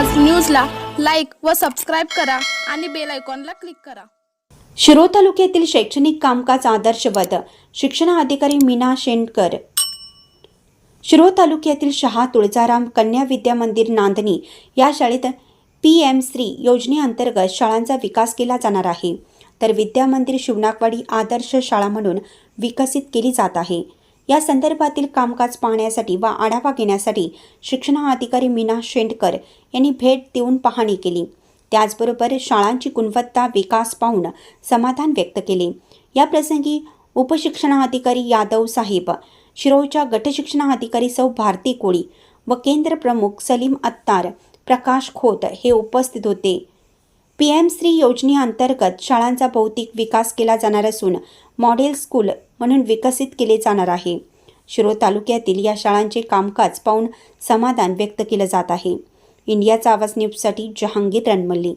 व सबस्क्राईब करा आणि बेल आयकॉनला क्लिक करा. शिरो तालुक्यातील शैक्षणिक कामकाज आदर्शवत शिक्षणाधिकारी मीना शेंडकर. शिरो तालुक्यातील शहा तुळजाराम कन्या विद्या मंदिर नांदणी या शाळेत पी एम श्री योजनेअंतर्गत शाळांचा विकास केला जाणार आहे. तर विद्या मंदिर शिवनाकवाडी आदर्श शाळा म्हणून विकसित केली जात आहे. या संदर्भातील कामकाज पाहण्यासाठी व आढावा घेण्यासाठी शिक्षणाधिकारी मीना शेंडकर यांनी भेट देऊन पाहणी केली. त्याचबरोबर शाळांची गुणवत्ता विकास पाहून समाधान व्यक्त केले. या प्रसंगी उपशिक्षणाधिकारी यादव साहेब शिरोळच्या गटशिक्षणाधिकारी सौ भारती कोळी व केंद्र प्रमुख सलीम अत्तार प्रकाश खोत हे उपस्थित होते. पी एम श्री योजनेअंतर्गत शाळांचा भौतिक विकास केला जाणार असून मॉडेल स्कूल म्हणून विकसित केले जाणार आहे. शिरो तालुक्यातील या शाळांचे कामकाज पाहून समाधान व्यक्त केलं जात आहे. इंडियाचा आवाज न्यूजसाठी जहांगीर रणमल्ली.